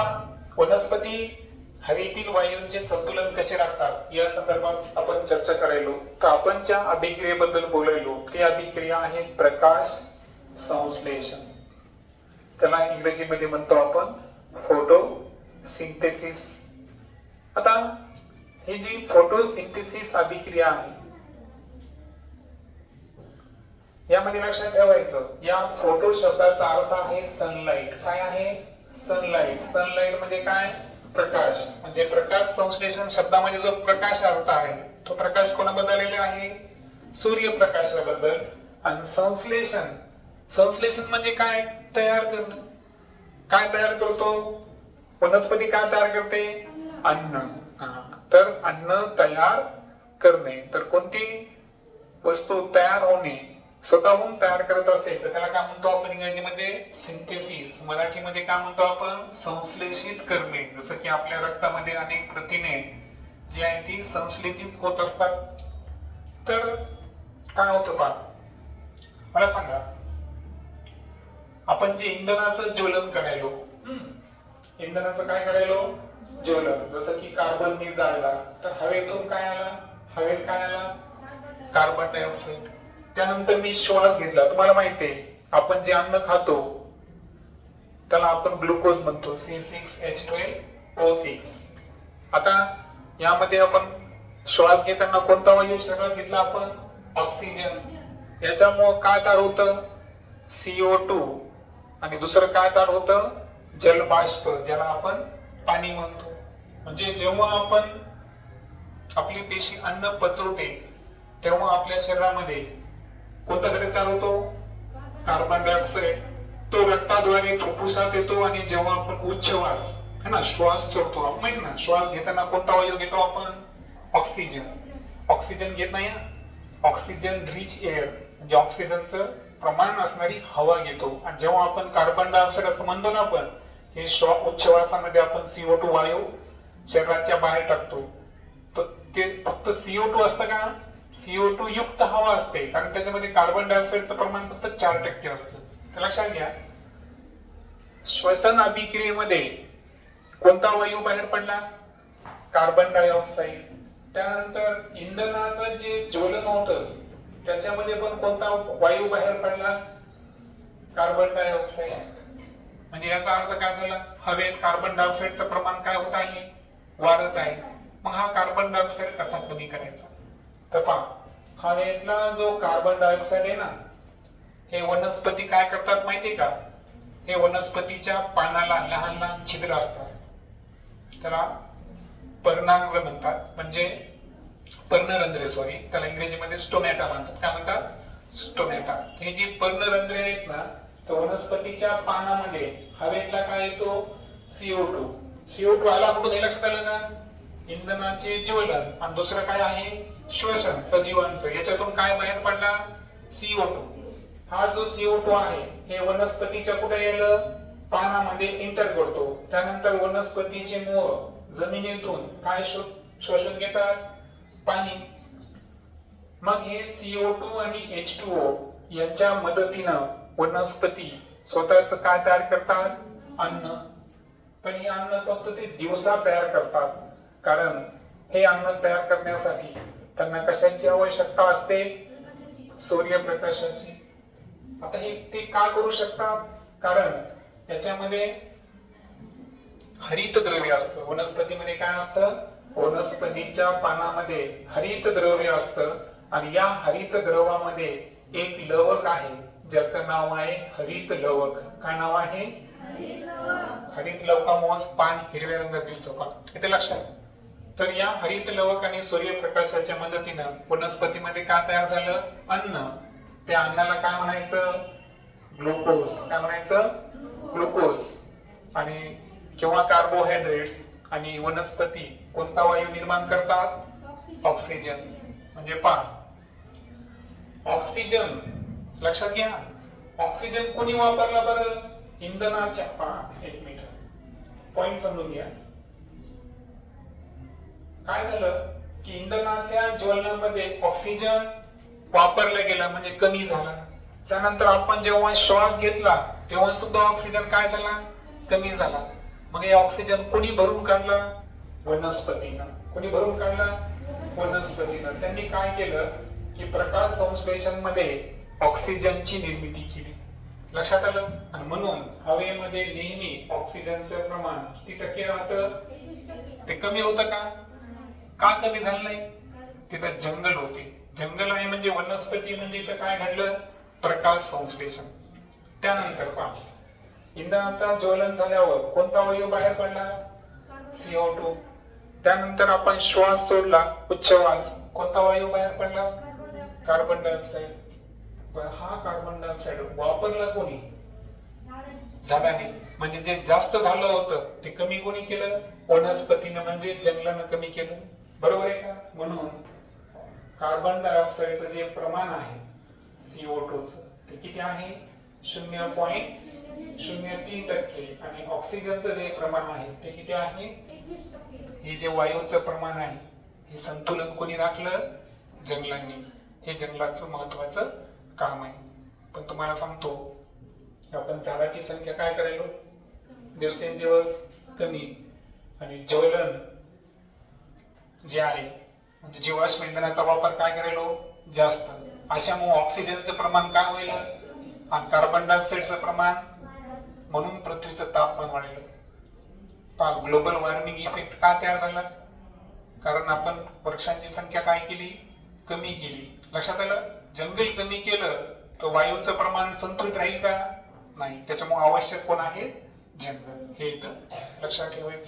पहा वनस्पती हवेतील वायूंचे संतुलन कसे राखतात? या संदर्भात आपण चर्चा करायलो. तर आपण ज्या अभिक्रियेबद्दल बोलायलो ती अभिक्रिया आहे प्रकाश संश्लेषण. त्याला इंग्रजीमध्ये म्हणतो आपण फोटो सिंथेसिस आता ही जी फोटोसिंथेसिस अभिक्रिया आहे यामध्ये लक्षात ठेवायचं या फोटो शब्दाचा अर्थ आहे सनलाइट काय आहे? सनलाइट सनलाइट म्हणजे काय? प्रकाश. म्हणजे प्रकाश संश्लेषण शब्दामध्ये जो प्रकाश अर्थ आहे तो प्रकाश कोणाबद्दल आलेला आहे? सूर्यप्रकाशाबद्दल. आणि संश्लेषण. संश्लेषण म्हणजे काय? तयार करणं. काय तयार करतो? वनस्पती काय तयार करते? अन्न. तर अन्न तयार करणे. तर कोणती? वस्तू तयार होणे. स्वतःहून तयार करत असेल तर त्याला काय म्हणतो आपण इंग्रजीमध्ये? सिंथेसिस मराठीमध्ये काय म्हणतो आपण? संश्लेषित करणे. जसं की आपल्या रक्तामध्ये अनेक प्रथिने जी आहे ती संश्लेषित होत असतात. तर काय होतं पा मला सांगा. आपण जे इंधनाचं ज्वलन करायलो हम्म, इंधनाचं काय करायलो? ज्वलन. जसं की कार्बन मी जाळला तर हवेतून काय आला? हवेत काय आला? Carbon dioxide. त्यानंतर मी श्वास घेतला. तुम्हाला माहिती आहे आपण जे अन्न खातो त्याला आपण ग्लुकोज म्हणतो. C six H twelve O six आता यामध्ये आपण श्वास घेताना कोणता वायू शरीरात घेतला आपण? ऑक्सिजन. याच्यामुळं काय तयार होतं? सीओ टू आणि दुसरं काय तयार होतं? जलबाष्प ज्याला आपण पाणी म्हणतो. म्हणजे जेव्हा आपण आपली पेशी अन्न पचवते तेव्हा आपल्या शरीरामध्ये कोणता घटक तयार होतो कार्बन डायऑक्साईड तो रक्ताद्वारे फुफ्फुसात येतो आणि जेव्हा आपण उच्छवास है ना श्वास सोडतो आपण ना श्वास घेताना कोणता वायू घेतो आपण? ऑक्सिजन. ऑक्सिजन घेत नाही ऑक्सिजन रिच एअर म्हणजे ऑक्सिजनचं प्रमाण असणारी हवा घेतो. आणि जेव्हा आपण कार्बन डायऑक्साईड असं म्हणतो ना आपण हे श्वा उच्छवासामध्ये आपण सीओ टू वायू शरीराच्या बाहेर टाकतो. तर ते फक्त सीओ टू असतं का? सीओ टू युक्त हवा असते. कारण त्याच्यामध्ये कार्बन डायऑक्साईडचं प्रमाण फक्त चार टक्के असतं. तर लक्षात घ्या. श्वसन अभिक्रियेमध्ये कोणता वायू बाहेर पडला? कार्बन डायऑक्साईड त्यानंतर इंधनाचं जे ज्वलन होतं त्याच्यामध्ये पण कोणता वायू बाहेर पडला? कार्बन डायऑक्साईड म्हणजे याचा अर्थ काय झाला? हवेत कार्बन डायऑक्साईडचं प्रमाण काय होत आहे? वाढत आहे. मग हा कार्बन डायऑक्साईड कसा कमी करायचा? तर पहा हवेतला जो कार्बन डायऑक्साईड आहे ना हे वनस्पती काय करतात माहितीये का? हे वनस्पतीच्या पानाला लहान लहान छिद्र असतात. त्याला पर्णांग म्हणतात. म्हणजे पर्णरंध्रे सॉरी त्याला इंग्रजीमध्ये स्टोमॅटा म्हणतात. काय म्हणतात? स्टोमॅटा हे जी पर्णरंध्रे आहेत ना तर वनस्पतीच्या पानामध्ये हवेतला काय येतो? सीओ टू सीओ टू आला कुठून? हे लक्षात आलं का? इंधनाचे ज्वलन आणि दुसरं काय आहे? श्वसन सजीवांचं. याच्यातून काय बाहेर पडला? सीओ टू हा जो सीओ टू आहे हे वनस्पतीच्या कुठे येलं पानामध्ये एंटर करतो. त्यानंतर वनस्पतीचे मोह जमिनीतून काय शोषून घेतात? पाणी. मग हे सीओ टू आणि एच टू ओ यांच्या मदतीनं वनस्पती स्वतःच काय तयार करतात? अन्न. पण हे अन्न फक्त ते दिवसा तयार करतात. कारण हे अन्न तयार करण्यासाठी त्यांना कशाची आवश्यकता असते? सूर्यप्रकाशाची. आता हे ते का करू शकतात? कारण याच्यामध्ये हरित द्रव्य असतं. वनस्पतीमध्ये काय असतं? वनस्पतीच्या पानामध्ये हरित द्रव्य असतं आणि या हरित द्रवामध्ये एक लवक आहे. ज्याचं नाव आहे हरित लवक. काय नाव आहे? हरित लवकामुळे पान हिरव्या रंगात दिसतं. पण इथे लक्षात. तर या हरित लवक आणि सूर्यप्रकाशाच्या मदतीनं वनस्पतीमध्ये काय तयार झालं? अन्न. त्या अन्नाला काय म्हणायचं? ग्लुकोज. काय म्हणायचं? ग्लुकोज. आणि किंवा कार्बोहायड्रेट्स आणि वनस्पती कोणता वायू निर्माण करतात? ऑक्सिजन. म्हणजे पा ऑक्सिजन. लक्षात घ्या. ऑक्सिजन कोणी वापरला बरं? इंधनाच्या. पा एक मिनिट. पॉइंट समजून घ्या. काय झालं? की इंधनाच्या ज्वलनामध्ये ऑक्सिजन वापरला गेला म्हणजे कमी झाला. त्यानंतर आपण जेव्हा श्वास घेतला तेव्हा सुद्धा ऑक्सिजन काय झाला? कमी झाला. मग हे ऑक्सिजन कोणी भरून काढला? वनस्पतीनं. कोणी भरून काढला? वनस्पतीनं. त्यांनी काय केलं? की प्रकाश संश्लेषणमध्ये ऑक्सिजनची निर्मिती केली. लक्षात आलं? आणि म्हणून हवेमध्ये नेहमी ऑक्सिजनचं प्रमाण किती टक्के राहतं? ते कमी होतं का? का कमी झालं नाही तिथं जंगल होते. जंगल आहे म्हणजे वनस्पती म्हणजे इथं काय घडलं? प्रकाश संश्लेषण. त्यानंतर पहा. इंधनाचा ज्वलन झाल्यावर कोणता वायू बाहेर पडला? सीओ टू त्यानंतर आपण श्वास सोडला. उच्छवास कोणता वायू बाहेर पडला? कार्बन डायऑक्साईड पण हा कार्बन डायऑक्साईड वापरला कोणी? झाडाने म्हणजे जे जास्त झालं होतं ते कमी कोणी केलं? वनस्पतीनं म्हणजे जंगलानं कमी केलं. बरोबर आहे का? म्हणून कार्बन डायऑक्साईडचं जे प्रमाण आहे सीओ टूचं ते किती आहे? शून्य पॉईंट शून्य तीन टक्के. आणि ऑक्सिजनचं जे प्रमाण आहे ते किती आहे? हे जे वायूचं प्रमाण आहे हे संतुलन कोणी राखलं? जंगलांनी. हे जंगलाचं महत्वाचं काम आहे. पण तुम्हाला सांगतो आपण झाडाची संख्या काय करायलो दिवसेंदिवस कमी. आणि ज्वलन जे आहे म्हणजे जीवाश्म इंधनाचा वापर काय करेलो हो? जास्त. अशामुळे ऑक्सिजनचं प्रमाण काय होईल? आणि कार्बन डायऑक्साईडचं प्रमाण? म्हणून पृथ्वीचं तापमान वाढलं. पहा ग्लोबल वॉर्मिंग इफेक्ट का तयार झाला? कारण आपण वृक्षांची संख्या काय केली? कमी केली. लक्षात आलं? जंगल कमी केलं तर वायूचं प्रमाण संतुलित राहील का? नाही. त्याच्यामुळे आवश्यक कोण आहे? जंगल. हे इथं लक्षात ठेवायचं.